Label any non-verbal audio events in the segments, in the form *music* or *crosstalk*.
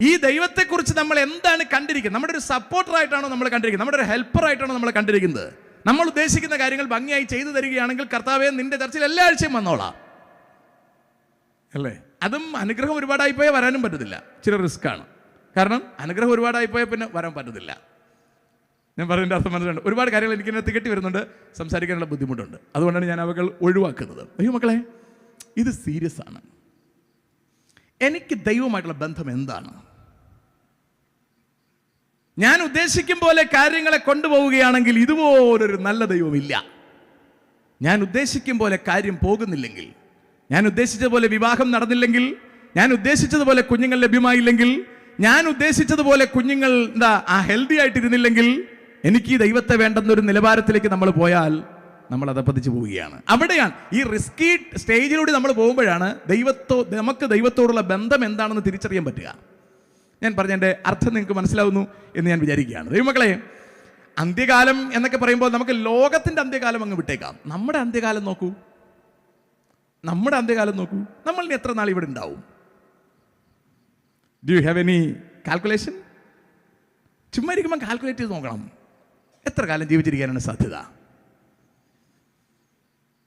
ഈ ദൈവത്തെക്കുറിച്ച് നമ്മൾ എന്താണ് കണ്ടിരിക്കുന്നത്? നമ്മുടെ ഒരു സപ്പോർട്ടറായിട്ടാണോ നമ്മൾ കണ്ടിരിക്കുന്നത്? നമ്മുടെ ഒരു ഹെൽപ്പറായിട്ടാണോ നമ്മൾ കണ്ടിരിക്കുന്നത്? നമ്മൾ ഉദ്ദേശിക്കുന്ന കാര്യങ്ങൾ ഭംഗിയായി ചെയ്തു തരികയാണെങ്കിൽ കർത്താവെ നിന്റെ ചർച്ചയിൽ എല്ലാ ആഴ്ചയും വന്നോളാം. അല്ലേ? അതും അനുഗ്രഹം ഒരുപാടായി പോയാൽ വരാനും പറ്റത്തില്ല. ഇച്ചിരി റിസ്ക്കാണ് കാരണം അനുഗ്രഹം ഒരുപാടായി പോയാൽ പിന്നെ വരാൻ പറ്റത്തില്ല. ഞാൻ പറയുന്നതിന്റെ അർത്ഥം മനസ്സിലുണ്ട് ഒരുപാട് കാര്യങ്ങൾ എനിക്ക് തികട്ടി കെട്ടി വരുന്നുണ്ട്. സംസാരിക്കാനുള്ള ബുദ്ധിമുട്ടുണ്ട്. അതുകൊണ്ടാണ് ഞാൻ അവകൾ ഒഴിവാക്കുന്നത്. അയ്യോ മക്കളെ ഇത് സീരിയസ് ആണ്. എനിക്ക് ദൈവമായിട്ടുള്ള ബന്ധം എന്താണ്? ഞാൻ ഉദ്ദേശിക്കും പോലെ കാര്യങ്ങളെ കൊണ്ടുപോവുകയാണെങ്കിൽ ഇതുപോലൊരു നല്ല ദൈവമില്ല. ഞാൻ ഉദ്ദേശിക്കും പോലെ കാര്യം പോകുന്നില്ലെങ്കിൽ ഞാൻ ഉദ്ദേശിച്ചതുപോലെ വിവാഹം നടന്നില്ലെങ്കിൽ ഞാൻ ഉദ്ദേശിച്ചതുപോലെ കുഞ്ഞുങ്ങൾ ലഭ്യമായില്ലെങ്കിൽ ഞാൻ ഉദ്ദേശിച്ചതുപോലെ കുഞ്ഞുങ്ങൾ എന്താ ആ ഹെൽത്തി ആയിട്ടിരുന്നില്ലെങ്കിൽ എനിക്ക് ഈ ദൈവത്തെ വേണ്ടെന്നൊരു നിലവാരത്തിലേക്ക് നമ്മൾ പോയാൽ നമ്മൾ അതപ്പതിച്ച് പോവുകയാണ്. അവിടെയാണ് ഈ റിസ്കി സ്റ്റേജിലൂടെ നമ്മൾ പോകുമ്പോഴാണ് ദൈവത്തോ നമുക്ക് ദൈവത്തോടുള്ള ബന്ധം എന്താണെന്ന് തിരിച്ചറിയാൻ പറ്റുക. ഞാൻ പറഞ്ഞതിന്റെ അർത്ഥം നിങ്ങൾക്ക് മനസ്സിലാവുന്നു എന്ന് ഞാൻ വിചാരിക്കുകയാണ്. ദൈവമക്കളെ അന്ത്യകാലം എന്നൊക്കെ പറയുമ്പോൾ നമുക്ക് ലോകത്തിന്റെ അന്ത്യകാലം അങ്ങ് വിട്ടേക്കാം. നമ്മുടെ അന്ത്യകാലം നോക്കൂ. നമ്മുടെ അന്ത്യകാലം നോക്കൂ. നമ്മൾ ഇനി എത്ര നാൾ ഇവിടെ ഉണ്ടാവും? Do you have any calculation ചുമ്മാ ഇരിക്കുമ്പോൾ കാൽക്കുലേറ്റ് ചെയ്ത് നോക്കണം. എത്ര കാലം ജീവിച്ചിരിക്കാനാണ് സാധ്യത?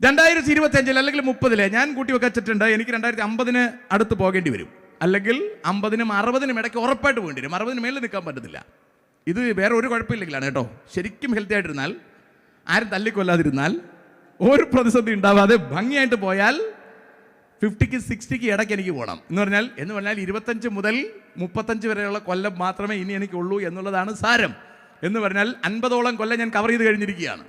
രണ്ടായിരത്തി ഇരുപത്തി അഞ്ചിൽ അല്ലെങ്കിൽ മുപ്പതിലെ ഞാൻ കൂട്ടി വെച്ചിട്ടുണ്ട്. എനിക്ക് രണ്ടായിരത്തി അമ്പതിന് അടുത്ത് പോകേണ്ടി വരും. അല്ലെങ്കിൽ അമ്പതിനും അറുപതിനും ഇടയ്ക്ക് ഉറപ്പായിട്ട് വേണ്ടി വരും. അറുപതിന് മേളിൽ നിൽക്കാൻ പറ്റത്തില്ല. ഇത് വേറെ ഒരു കുഴപ്പമില്ലെങ്കിലാണ് കേട്ടോ. ശരിക്കും ഹെൽത്തി ആയിട്ടിരുന്നാൽ ആരും തല്ലിക്കൊല്ലാതിരുന്നാൽ ഒരു പ്രതിസന്ധി ഉണ്ടാവാതെ ഭംഗിയായിട്ട് പോയാൽ ഫിഫ്റ്റിക്ക് സിക്സ്റ്റിക്ക് ഇടയ്ക്ക് എനിക്ക് പോകണം. എന്ന് പറഞ്ഞാൽ എന്ന് പറഞ്ഞാൽ ഇരുപത്തഞ്ച് മുതൽ മുപ്പത്തഞ്ച് വരെയുള്ള കൊല്ലം മാത്രമേ ഇനി എനിക്കുള്ളൂ എന്നുള്ളതാണ് സാരം. എന്ന് പറഞ്ഞാൽ അൻപതോളം കൊല്ലം ഞാൻ കവർ ചെയ്ത് കഴിഞ്ഞിരിക്കുകയാണ്.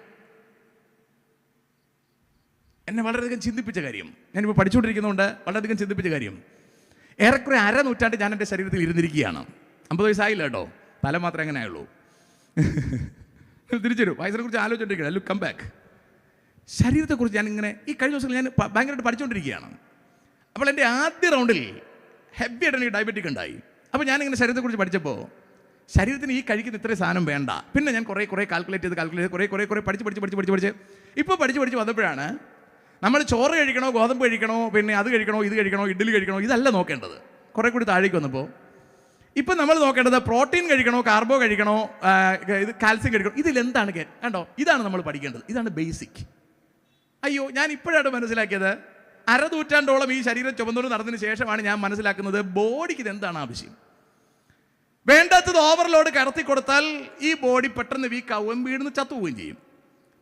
എന്നെ വളരെയധികം ചിന്തിപ്പിച്ച കാര്യം. ഞാനിപ്പോൾ പഠിച്ചുകൊണ്ടിരിക്കുന്നതുകൊണ്ട് വളരെയധികം ചിന്തിപ്പിച്ച കാര്യം. ഏറെക്കുറെ അര നൂറ്റാണ്ട് ഞാൻ എന്റെ ശരീരത്തിൽ ഇരുന്നിരിക്കുകയാണ്. അമ്പത് വയസ്സായില്ല കേട്ടോ. തല മാത്രമേ അങ്ങനെ ആയുള്ളൂ തിരിച്ചു വയസ്സിനെ കുറിച്ച് ആലോചിച്ചോണ്ടിരിക്കുകയാണ് ലുക്ക് കം ബാക്ക് ശരീരത്തെക്കുറിച്ച് ഞാൻ ഇങ്ങനെ ഈ കഴിഞ്ഞ ദിവസങ്ങൾ ഞാൻ ഭയങ്കരമായിട്ട് പഠിച്ചുകൊണ്ടിരിക്കുകയാണ് അപ്പോൾ എന്റെ ആദ്യ റൗണ്ടിൽ ഹെവി ആയിട്ട് എനിക്ക് ഡയബറ്റിക് ഉണ്ടായി. അപ്പോൾ ഞാനിങ്ങനെ ശരീരത്തെക്കുറിച്ച് പഠിച്ചപ്പോൾ ശരീരത്തിന് ഈ കഴിക്കുന്ന ഇത്രയും സാധനം വേണ്ട. പിന്നെ ഞാൻ കുറേ കുറേ കാൽക്കുലേറ്റ് ചെയ്ത് കാൽക്കുലേറ്റ് ചെയ്ത് കുറേ കുറേ കുറേ പഠിച്ച് പഠിച്ച് പഠിച്ച് പഠിച്ച് പഠിച്ച്. ഇപ്പോൾ പഠിച്ച് പഠിച്ച് വന്നപ്പോഴാണ് നമ്മൾ ചോറ് കഴിക്കണോ ഗോതമ്പ് കഴിക്കണോ പിന്നെ അത് കഴിക്കണോ ഇത് കഴിക്കണോ ഇഡ്ഡലി കഴിക്കണോ ഇതല്ല നോക്കേണ്ടത്. കുറേ കൂടി താഴേക്ക് വന്നപ്പോൾ ഇപ്പം നമ്മൾ നോക്കേണ്ടത് പ്രോട്ടീൻ കഴിക്കണോ കാർബോ കഴിക്കണോ ഇത് കാൽസ്യം കഴിക്കണോ ഇതിലെന്താണ് കണ്ടോ? ഇതാണ് നമ്മൾ പഠിക്കേണ്ടത്. ഇതാണ് ബേസിക്. അയ്യോ ഞാൻ ഇപ്പോഴാണ് മനസ്സിലാക്കിയത്. അരനൂറ്റാണ്ടോളം ഈ ശരീരം ചുമന്നുകൊണ്ട് നടന്നതിന് ശേഷമാണ് ഞാൻ മനസ്സിലാക്കുന്നത് ബോഡിക്ക് ഇത് എന്താണ് ആവശ്യം. വേണ്ടാത്തത് ഓവർലോഡ് കടത്തി കൊടുത്താൽ ഈ ബോഡി പെട്ടെന്ന് വീക്കാവുകയും വീടുന്ന് ചത്തുപോവുകയും ചെയ്യും.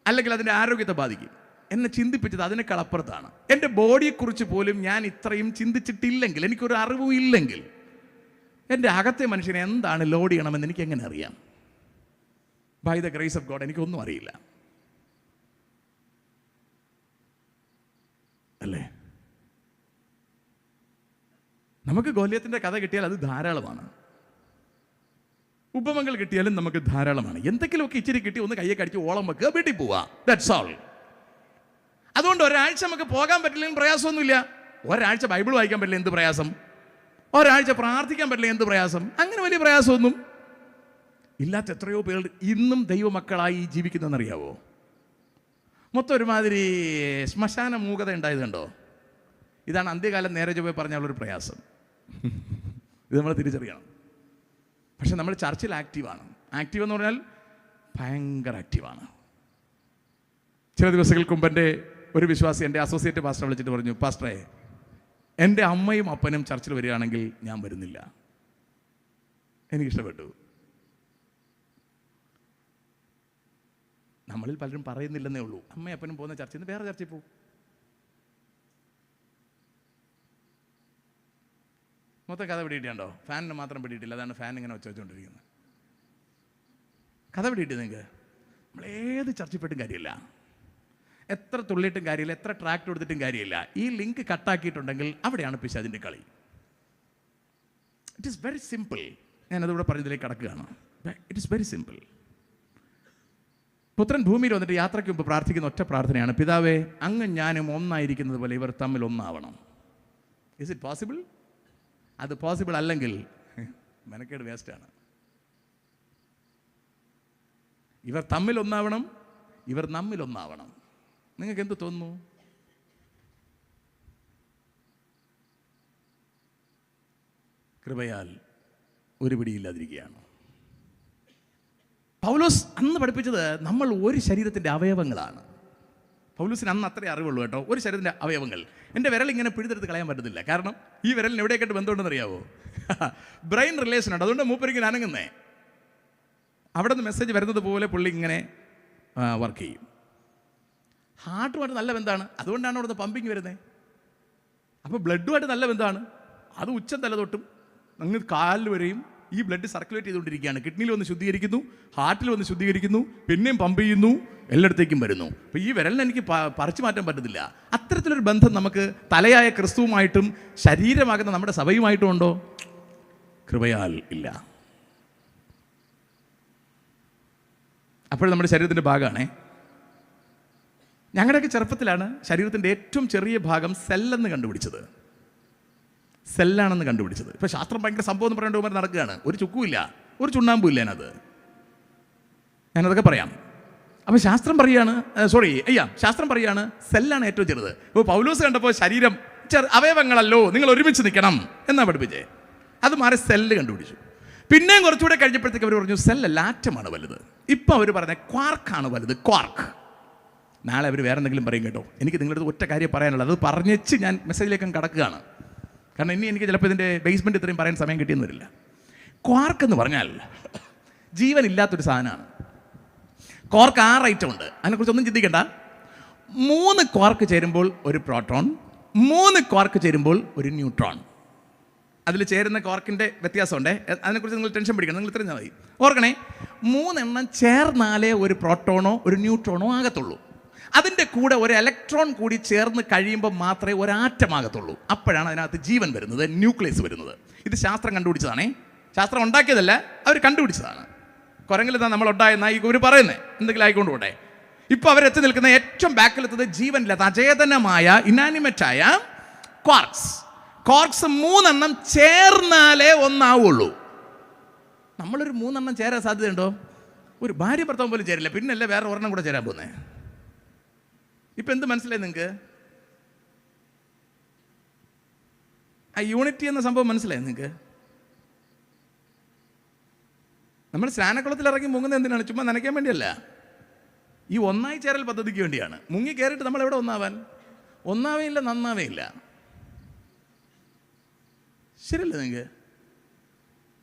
അല്ലെങ്കിൽ അതിന്റെ ആരോഗ്യത്തെ ബാധിക്കും. എന്നെ ചിന്തിപ്പിച്ചത് അതിനേക്കാൾ അപ്പുറത്താണ് എന്റെ ബോഡിയെക്കുറിച്ച് പോലും ഞാൻ ഇത്രയും ചിന്തിച്ചിട്ടില്ലെങ്കിൽ എനിക്കൊരു അറിവും ഇല്ലെങ്കിൽ എന്റെ അകത്തെ മനുഷ്യനെ എന്താണ് ലോഡ് ചെയ്യണമെന്ന് എനിക്ക് എങ്ങനെ അറിയാം? By the grace of God എനിക്കൊന്നും അറിയില്ല. അല്ലേ? നമുക്ക് ഗോല്യത്തിന്റെ കഥ കിട്ടിയാൽ അത് ധാരാളമാണ്. ഉപമങ്ങൾ കിട്ടിയാലും നമുക്ക് ധാരാളമാണ്. എന്തെങ്കിലുമൊക്കെ ഇച്ചിരി കിട്ടി ഒന്ന് കയ്യെ കടിച്ച് ഓളം വെക്കുക വീട്ടിൽ പോവാ. ദാറ്റ്സ് ഓൾ അതുകൊണ്ട് ഒരാഴ്ച നമുക്ക് പോകാൻ പറ്റില്ലെങ്കിൽ പ്രയാസമൊന്നുമില്ല. ഒരാഴ്ച ബൈബിൾ വായിക്കാൻ പറ്റില്ല എന്ത് പ്രയാസം? ഒരാഴ്ച പ്രാർത്ഥിക്കാൻ പറ്റില്ല എന്ത് പ്രയാസം? അങ്ങനെ വലിയ പ്രയാസമൊന്നും ഇല്ലാത്ത എത്രയോ പേർ ഇന്നും ദൈവമക്കളായി ജീവിക്കുന്നതെന്നറിയാവോ മൊത്തം ഒരുമാതിരി ശ്മശാന മൂകത ഉണ്ടായത് കണ്ടോ? ഇതാണ് അന്ത്യകാലം നേരെ ചൊവ്വേ പറഞ്ഞുള്ളൊരു പ്രയാസം. ഇത് നമ്മൾ തിരിച്ചറിയണം. പക്ഷെ നമ്മൾ ചർച്ചിൽ ആക്റ്റീവാണ്. ആക്റ്റീവ് എന്ന് പറഞ്ഞാൽ ഭയങ്കര ആക്റ്റീവാണ്. ചില ദിവസങ്ങൾക്ക് മുമ്പ് എന്റെ ഒരു വിശ്വാസി എന്റെ അസോസിയേറ്റ് പാസ്റ്റർ വിളിച്ചിട്ട് പറഞ്ഞു പാസ്റ്ററേ എന്റെ അമ്മയും അപ്പനും ചർച്ചിൽ വരികയാണെങ്കിൽ ഞാൻ വരുന്നില്ല. എനിക്കിഷ്ടപ്പെട്ടു. നമ്മളിൽ പലരും പറയുന്നില്ലെന്നേ ഉള്ളൂ. അമ്മയും അപ്പനും പോകുന്ന ചർച്ചയിൽ നിന്ന് വേറെ ചർച്ചയിൽ പോകും. മൊത്തം കഥ പിടിയിട്ടുണ്ടോ ഫാനിന് മാത്രം പിടിയിട്ടില്ല. അതാണ് ഫാൻ ഇങ്ങനെ വെച്ച് വെച്ചുകൊണ്ടിരിക്കുന്നത് കഥ പിടിയിട്ട് നിങ്ങൾക്ക് നമ്മൾ ഏത് ചർച്ചപ്പെട്ടും കാര്യമില്ല. എത്ര തുള്ളിയിട്ടും കാര്യമില്ല എത്ര ട്രാക്ട് കൊടുത്തിട്ടും കാര്യമില്ല. ഈ ലിങ്ക് കട്ടാക്കിയിട്ടുണ്ടെങ്കിൽ അവിടെയാണ് പിശാചിന്റെ കളി. ഇറ്റ് ഈസ് വെരി സിമ്പിൾ ഞാനതിവിടെ പറഞ്ഞതിലേക്ക് കടക്കുകയാണ്. ഇറ്റ് ഈസ് വെരി സിമ്പിൾ പുത്രൻ ഭൂമിയിൽ വന്നിട്ട് യാത്രയ്ക്ക് മുമ്പ് പ്രാർത്ഥിക്കുന്ന ഒറ്റ പ്രാർത്ഥനയാണ്. പിതാവേ അങ്ങ് ഞാനും ഒന്നായിരിക്കുന്നത് പോലെ ഇവർ തമ്മിൽ ഒന്നാവണം. ഇസ് ഇറ്റ് പോസിബിൾ അത് പോസിബിൾ അല്ലെങ്കിൽ *laughs* മെനക്കേട് വേസ്റ്റാണ് ഇവർ തമ്മിൽ ഒന്നാവണം ഇവർ നമ്മിൽ ഒന്നാവണം. നിങ്ങൾക്ക് എന്ത് തോന്നുന്നു? കൃപയാൽ ഒരു പിടിയില്ലാതിരിക്കുകയാണ്. പൗലോസ് അന്ന് പഠിപ്പിച്ചത് നമ്മൾ ഒരു ശരീരത്തിന്റെ അവയവങ്ങളാണ്. പൗലൂസിന് അന്ന് അത്രേ അറിവുള്ളൂ കേട്ടോ. ഒരു ശരീരത്തിന്റെ അവയവങ്ങൾ. എന്റെ വിരൽ ഇങ്ങനെ പിഴുതെടുത്ത് കളയാൻ പറ്റത്തില്ല. കാരണം ഈ വിരലിന് എവിടെയൊക്കെ ബന്ധമുണ്ടെന്ന് അറിയാവോ ബ്രെയിൻ *laughs* റിലേഷൻ ഉണ്ട് അതുകൊണ്ട് മൂപ്പരിങ്ങനെ അനങ്ങുന്നേ. അവിടെ നിന്ന് മെസ്സേജ് വരുന്നത് പോലെ പുള്ളി ഇങ്ങനെ വർക്ക് ചെയ്യും. ഹാർട്ടുമായിട്ട് നല്ല ബന്ധമാണ്. അതുകൊണ്ടാണ് അവിടുന്ന് പമ്പിങ് വരുന്നത് അപ്പോൾ ബ്ലഡുമായിട്ട് നല്ല ബന്ധമാണ്. അത് ഉച്ചം തല തൊട്ടും അങ്ങ് കാലിൽ വരെയും ഈ ബ്ലഡ് സർക്കുലേറ്റ് ചെയ്തുകൊണ്ടിരിക്കുകയാണ്. കിഡ്നിയിൽ വന്ന് ശുദ്ധീകരിക്കുന്നു ഹാർട്ടിൽ വന്ന് ശുദ്ധീകരിക്കുന്നു പിന്നെയും പമ്പ് ചെയ്യുന്നു എല്ലായിടത്തേക്കും വരുന്നു. അപ്പോൾ ഈ വിരലിനെ എനിക്ക് പറിച്ചു മാറ്റാൻ പറ്റത്തില്ല. അത്തരത്തിലൊരു ബന്ധം നമുക്ക് തലയായ ക്രിസ്തുവുമായിട്ടും ശരീരമാകുന്ന നമ്മുടെ സഭയുമായിട്ടും ഉണ്ടോ? കൃപയാൽ ഇല്ല. അപ്പോൾ നമ്മുടെ ശരീരത്തിന്റെ ഭാഗമാണേ ഞങ്ങളുടെയൊക്കെ ചെറുപ്പത്തിലാണ് ശരീരത്തിന്റെ ഏറ്റവും ചെറിയ ഭാഗം സെല്ലെന്ന് കണ്ടുപിടിച്ചത്. സെല്ലാണെന്ന് കണ്ടുപിടിച്ചത്. ഇപ്പോൾ ശാസ്ത്രം ഭയങ്കര സംഭവം എന്ന് ഉമർ നടക്കുകയാണ്. ഒരു ചുക്കുമില്ല. ഒരു ചുണ്ണാമ്പും ഇല്ല അതിനകത്ത്. ഞാനതൊക്കെ പറയാം. അപ്പോൾ ശാസ്ത്രം പറയാണ് സോറി അയ്യാ ശാസ്ത്രം പറയാണ് സെല്ലാണ് ഏറ്റവും ചെറുത്. ഇപ്പോൾ പൗലോസ് കണ്ടപ്പോൾ ശരീരം ചെറു അവയവങ്ങളല്ലോ നിങ്ങൾ ഒരുമിച്ച് നിൽക്കണം എന്നാ പഠിപ്പിച്ചേ. അത് മാറി സെല്ല് കണ്ടുപിടിച്ചു. പിന്നെയും കുറച്ചുകൂടെ കഴിഞ്ഞപ്പോഴത്തേക്ക് അവർ പറഞ്ഞു സെല്ലല്ല ആറ്റമാണ് വലുത്. ഇപ്പം അവർ പറഞ്ഞ ക്വാർക്കാണ് വലുത് ക്വാർക്ക്. നാളെ അവർ വേറെ എന്തെങ്കിലും പറയും കേട്ടോ. എനിക്ക് നിങ്ങളുടെ ഒറ്റ കാര്യം പറയാനുള്ളത്. അത് പറഞ്ഞിച്ച് ഞാൻ മെസ്സേജിലേക്ക് കടക്കുകയാണ്. കാരണം ഇനി എനിക്ക് ചിലപ്പോൾ ഇതിന്റെ ബേസ്മെന്റ് ഇത്രയും പറയാൻ സമയം കിട്ടിയെന്ന് വരില്ല. ക്വാർക്ക് എന്ന് പറഞ്ഞാൽ ജീവനില്ലാത്തൊരു സാധനമാണ്. ക്വാർക്ക് ആറ് ഐറ്റം ഉണ്ട്. അതിനെക്കുറിച്ച് ഒന്നും ചിന്തിക്കണ്ട. മൂന്ന് ക്വാർക്ക് ചേരുമ്പോൾ ഒരു പ്രോട്ടോൺ മൂന്ന് ക്വാർക്ക് ചേരുമ്പോൾ ഒരു ന്യൂട്രോൺ അതിൽ ചേരുന്ന ക്വാർക്കിന്റെ വ്യത്യാസമുണ്ട്. അതിനെക്കുറിച്ച് നിങ്ങൾ ടെൻഷൻ പിടിക്കണം. നിങ്ങൾ ഇത്രയും മതി. ഓർക്കണേ മൂന്നെണ്ണം ചേർന്നാലേ ഒരു പ്രോട്ടോണോ ഒരു ന്യൂട്രോണോ ആകത്തുള്ളൂ. അതിന്റെ കൂടെ ഒരു ഇലക്ട്രോൺ കൂടി ചേർന്ന് കഴിയുമ്പോൾ മാത്രമേ ഒരാറ്റമാകത്തുള്ളൂ. അപ്പോഴാണ് അതിനകത്ത് ജീവൻ വരുന്നത് ന്യൂക്ലിയസ് വരുന്നത്. ഇത് ശാസ്ത്രം കണ്ടുപിടിച്ചതാണേ. ശാസ്ത്രം ഉണ്ടാക്കിയതല്ല അവർ കണ്ടുപിടിച്ചതാണ്. കുരങ്ങിൽ തന്നെ നമ്മൾ ഉണ്ടായെന്ന ഈ ഇവർ പറയുന്നത് എന്തെങ്കിലും ആയിക്കൊണ്ട് പോട്ടെ ഇപ്പോൾ അവരെത്തി നിൽക്കുന്ന ഏറ്റവും ബാക്കിലെത്തുന്നത് ജീവനില്ലാത്ത അചേതനമായ ഇനാനിമറ്റായ ക്വാർക്സ് ക്വാർക്സ് മൂന്നെണ്ണം ചേർന്നാലേ ഒന്നാവുള്ളൂ. നമ്മളൊരു മൂന്നെണ്ണം ചേരാൻ സാധ്യതയുണ്ടോ? ഒരു ഭാര്യ ഭർത്താവ് പോലും ചേരില്ല. പിന്നല്ലേ വേറെ ഒരെണ്ണം കൂടെ ചേരാൻ പോകുന്നേ? ഇപ്പം എന്ത് മനസ്സിലായി നിങ്ങൾക്ക് ആ യൂണിറ്റി എന്ന സംഭവം മനസ്സിലായി നിങ്ങൾക്ക് നമ്മൾ സ്നാനക്കുളത്തിൽ ഇറങ്ങി മുങ്ങുന്നത് എന്തിനാണ്? ചുമ്മാ നനയ്ക്കാൻ വേണ്ടിയല്ല. ഈ ഒന്നായി ചേരൽ പദ്ധതിക്ക് വേണ്ടിയാണ്. മുങ്ങി കയറിയിട്ട് നമ്മൾ എവിടെ ഒന്നാവാൻ? ഒന്നാവേയില്ല നന്നാവേയില്ല. ശരിയല്ലേ നിങ്ങൾക്ക്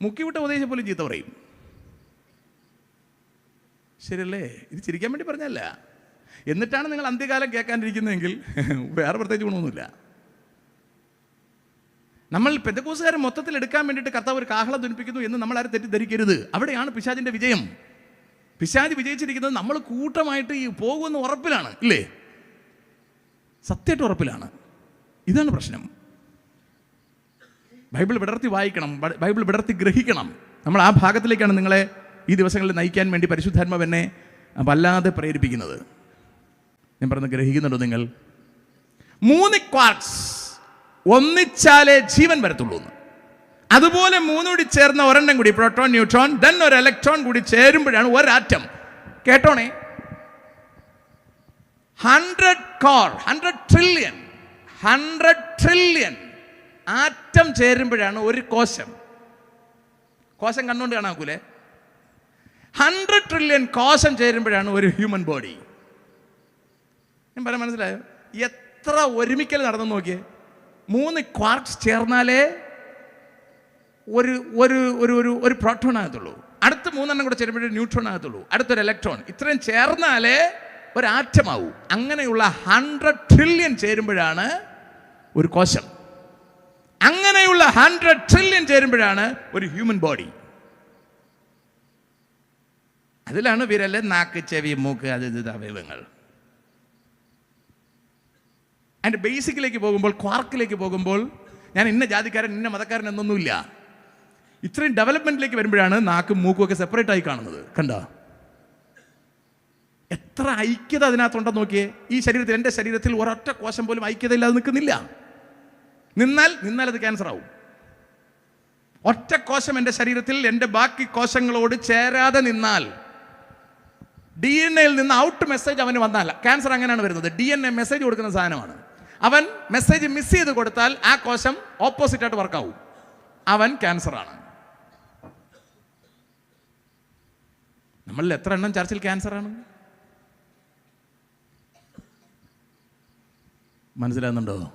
മുക്കിവിട്ട ഉപദേശം പോലും ചീത്ത പറയും. ശരിയല്ലേ? ഇത് ചിരിക്കാൻ വേണ്ടി പറഞ്ഞല്ല എന്നിട്ടാണ് നിങ്ങൾ അന്ത്യകാലം കേൾക്കാണ്ടിരിക്കുന്നതെങ്കിൽ വേറെ പ്രത്യേകിച്ച് ഗുണമൊന്നുമില്ല. നമ്മൾ പെന്തക്കൂസുകാരെ മൊത്തത്തിൽ എടുക്കാൻ വേണ്ടിയിട്ട് കർത്താവ് ഒരു കാഹളം ധനിപ്പിക്കുന്നു എന്ന് നമ്മൾ ആരും തെറ്റിദ്ധരിക്കരുത്. അവിടെയാണ് പിശാജിന്റെ വിജയം. പിശാജ് വിജയിച്ചിരിക്കുന്നത് നമ്മൾ കൂട്ടമായിട്ട് ഈ പോകുമെന്ന് ഉറപ്പിലാണ് ഇല്ലേ? സത്യമായിട്ട് ഉറപ്പിലാണ്. ഇതാണ് പ്രശ്നം. ബൈബിൾ വിടർത്തി വായിക്കണം ബൈബിൾ വിടർത്തി ഗ്രഹിക്കണം. നമ്മൾ ആ ഭാഗത്തിലേക്കാണ് നിങ്ങളെ ഈ ദിവസങ്ങളിൽ നയിക്കാൻ വേണ്ടി പരിശുദ്ധാത്മാവ് എന്നെ വല്ലാതെ പ്രേരിപ്പിക്കുന്നത്. ഞാൻ പറഞ്ഞ് ഗ്രഹിക്കുന്നുണ്ടോ നിങ്ങൾ? മൂന്ന് ക്വാർക്സ് ഒന്നിച്ചാലേ ജീവൻ വരത്തുള്ളൂ എന്ന്. അതുപോലെ മൂന്നുകൂടി ചേർന്ന ഒരെണ്ണം കൂടി പ്രോട്ടോൺ ന്യൂട്രോൺ ദെൻ ഒരു ഇലക്ട്രോൺ കൂടി ചേരുമ്പോഴാണ് ഒരാറ്റം. കേട്ടോണേ? Hundred crore hundred trillion hundred trillion atom ചേരുമ്പോഴാണ് ഒരു കോശം. കോശം കണ്ണുകൊണ്ട് കാണാക്കൂലേ ഹൺഡ്രഡ് ട്രില്യൺ കോശം ചേരുമ്പോഴാണ് ഒരു ഹ്യൂമൻ ബോഡി ഞാൻ പറയാൻ മനസ്സിലായോ? എത്ര ഒരുമിക്കൽ നടന്നു നോക്കിയേ? മൂന്ന് ക്വാർക്സ് ചേർന്നാലേ ഒരു ഒരു ഒരു ഒരു ഒരു പ്രോട്ടോൺ ആകത്തുള്ളൂ. അടുത്ത മൂന്നെണ്ണം കൂടെ ചേരുമ്പോഴേ ന്യൂട്രോൺ ആകത്തുള്ളൂ. അടുത്തൊരു ഇലക്ട്രോൺ ഇത്രയും ചേർന്നാലേ ഒരു ആറ്റമാവൂ അങ്ങനെയുള്ള ഹൺഡ്രഡ് ട്രില്യൺ ചേരുമ്പോഴാണ് ഒരു കോശം. അങ്ങനെയുള്ള ഹൺഡ്രഡ് ട്രില്യൺ ചേരുമ്പോഴാണ് ഒരു ഹ്യൂമൻ ബോഡി അതിലാണ് വിരൽ നാക്ക് ചെവി മൂക്ക് അത് അവയവങ്ങൾ. അതിന്റെ ബേസിക്കിലേക്ക് പോകുമ്പോൾ ക്വാർക്കിലേക്ക് പോകുമ്പോൾ ഞാൻ ഇന്ന ജാതിക്കാരൻ ഇന്ന മതക്കാരൻ എന്നൊന്നുമില്ല. ഇത്രയും ഡെവലപ്മെന്റിലേക്ക് വരുമ്പോഴാണ് നാക്കും മൂക്കും ഒക്കെ സെപ്പറേറ്റ് ആയി കാണുന്നത്. കണ്ട? എത്ര ഐക്യത അതിനകത്തുണ്ടെന്ന് നോക്കിയേ. ഈ ശരീരത്തിൽ എന്റെ ശരീരത്തിൽ ഒരൊറ്റ കോശം പോലും ഐക്യത ഇല്ലാതെ നിൽക്കുന്നില്ല. നിന്നാൽ നിന്നാൽ അത് ക്യാൻസർ ആവും. ഒറ്റ കോശം എന്റെ ശരീരത്തിൽ എന്റെ ബാക്കി കോശങ്ങളോട് ചേരാതെ നിന്നാൽ ഡി എൻ എയിൽ നിന്ന് ഔട്ട് മെസ്സേജ് അവന് വന്നാൽ ക്യാൻസർ അങ്ങനെയാണ് വരുന്നത്. ഡി എൻ എ മെസ്സേജ് കൊടുക്കുന്ന സാധനമാണ്. അവൻ മെസ്സേജ് മിസ് ചെയ്ത് കൊടുത്താൽ ആ കോശം ഓപ്പോസിറ്റ് ആയിട്ട് വർക്കാവും അവൻ ക്യാൻസർ ആണ്. നമ്മളിൽ എത്ര എണ്ണം ചർച്ചിൽ ക്യാൻസറാണ് മനസ്സിലാകുന്നുണ്ടോ?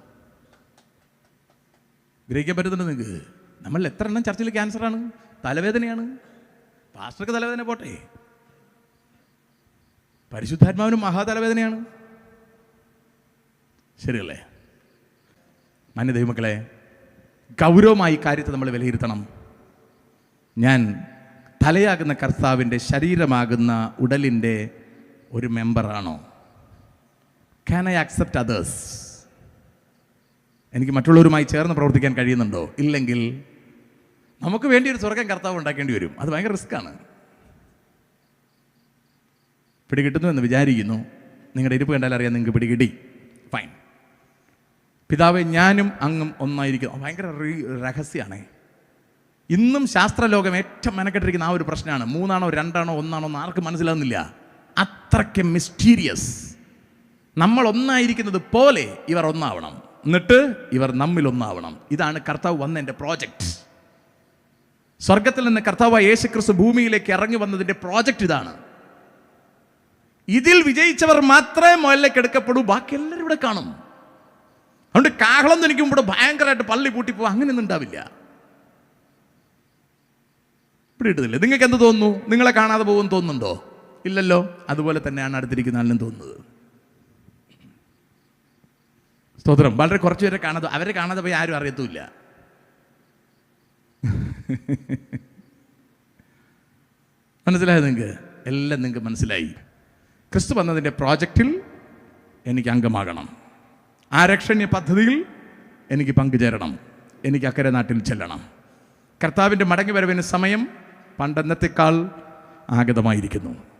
ഗ്രഹിക്കാൻ പറ്റുന്നുണ്ടോ നിങ്ങൾക്ക് നമ്മളിൽ എത്ര എണ്ണം ചർച്ചിൽ ക്യാൻസറാണ് തലവേദനയാണ്. പാസ്റ്റർക്ക് തലവേദന പോട്ടെ. പരിശുദ്ധാത്മാവിനും മഹാതലവേദനയാണ്. ശരിയല്ലേ? മാന്യ ദൈവമക്കളെ ഗൗരവമായി കാര്യത്തെ നമ്മൾ വിലയിരുത്തണം. ഞാൻ തലയാകുന്ന കർത്താവിന്റെ ശരീരമാകുന്ന ഉടലിന്റെ ഒരു മെമ്പറാണോ? ക്യാൻ ഐ അക്സെപ്റ്റ് അതേഴ്സ് എനിക്ക് മറ്റുള്ളവരുമായി ചേർന്ന് പ്രവർത്തിക്കാൻ കഴിയുന്നുണ്ടോ? ഇല്ലെങ്കിൽ നമുക്ക് വേണ്ടി ഒരു സ്വർഗം കർത്താവ് ഉണ്ടാക്കേണ്ടി വരും. അത് ഭയങ്കര റിസ്ക്കാണ് പിടികിട്ടുന്നു എന്ന് വിചാരിക്കുന്നു. നിങ്ങളുടെ ഇരിപ്പ് കണ്ടാൽ അറിയാം നിങ്ങൾക്ക് പിടികിട്ടി. ഫൈൻ പിതാവെ ഞാനും അങ്ങും ഒന്നായിരിക്കുന്നു. ഭയങ്കര രഹസ്യമാണേ ഇന്നും ശാസ്ത്രലോകം ഏറ്റവും മെനക്കെട്ടിരിക്കുന്ന ആ ഒരു പ്രശ്നമാണ്. മൂന്നാണോ രണ്ടാണോ ഒന്നാണോ എന്ന് ആർക്കും മനസ്സിലാകുന്നില്ല അത്രയ്ക്ക് മിസ്റ്റീരിയസ് നമ്മൾ ഒന്നായിരിക്കുന്നത് പോലെ ഇവർ ഒന്നാവണം. എന്നിട്ട് ഇവർ നമ്മിൽ ഒന്നാവണം. ഇതാണ് കർത്താവ് വന്ന എന്റെ പ്രോജക്റ്റ് സ്വർഗത്തിൽ നിന്ന് കർത്താവ് യേശു ക്രിസ്തു ഭൂമിയിലേക്ക് ഇറങ്ങി വന്നതിന്റെ പ്രോജക്റ്റ് ഇതാണ്. ഇതിൽ വിജയിച്ചവർ മാത്രമേ മുകളിലേക്ക് എടുക്കപ്പെടൂ. ബാക്കി എല്ലാവരും ഇവിടെ കാണും. അതുകൊണ്ട് കാഹളം ധനിക്കുമ്പോൾ ഭയങ്കരമായിട്ട് പള്ളി പൂട്ടി പോകും അങ്ങനെയൊന്നും ഉണ്ടാവില്ല. ഇട്ടില്ല നിങ്ങൾക്ക് എന്ത് തോന്നുന്നു? നിങ്ങളെ കാണാതെ പോകും തോന്നുന്നുണ്ടോ? ഇല്ലല്ലോ. അതുപോലെ തന്നെയാണ് അടുത്തിരിക്കുന്ന ആളിനും തോന്നുന്നത്. സ്തോത്രം. വളരെ കുറച്ച് പേരെ കാണാതെ അവരെ കാണാതെ പോയി ആരും അറിയത്തുമില്ല. *laughs* മനസ്സിലായത് നിങ്ങൾക്ക്? എല്ലാം നിങ്ങൾക്ക് മനസ്സിലായി. ക്രിസ്തു വന്നതിന്റെ പ്രോജക്റ്റിൽ എനിക്ക് അംഗമാകണം. ആ രക്ഷണ്യ പദ്ധതിയിൽ എനിക്ക് പങ്കുചേരണം. എനിക്ക് അക്കരെ നാട്ടിൽ ചെല്ലണം. കർത്താവിന്റെ മടങ്ങി വരവിന് സമയം പണ്ടെന്നത്തേക്കാൾ ആഗതമായിരിക്കുന്നു.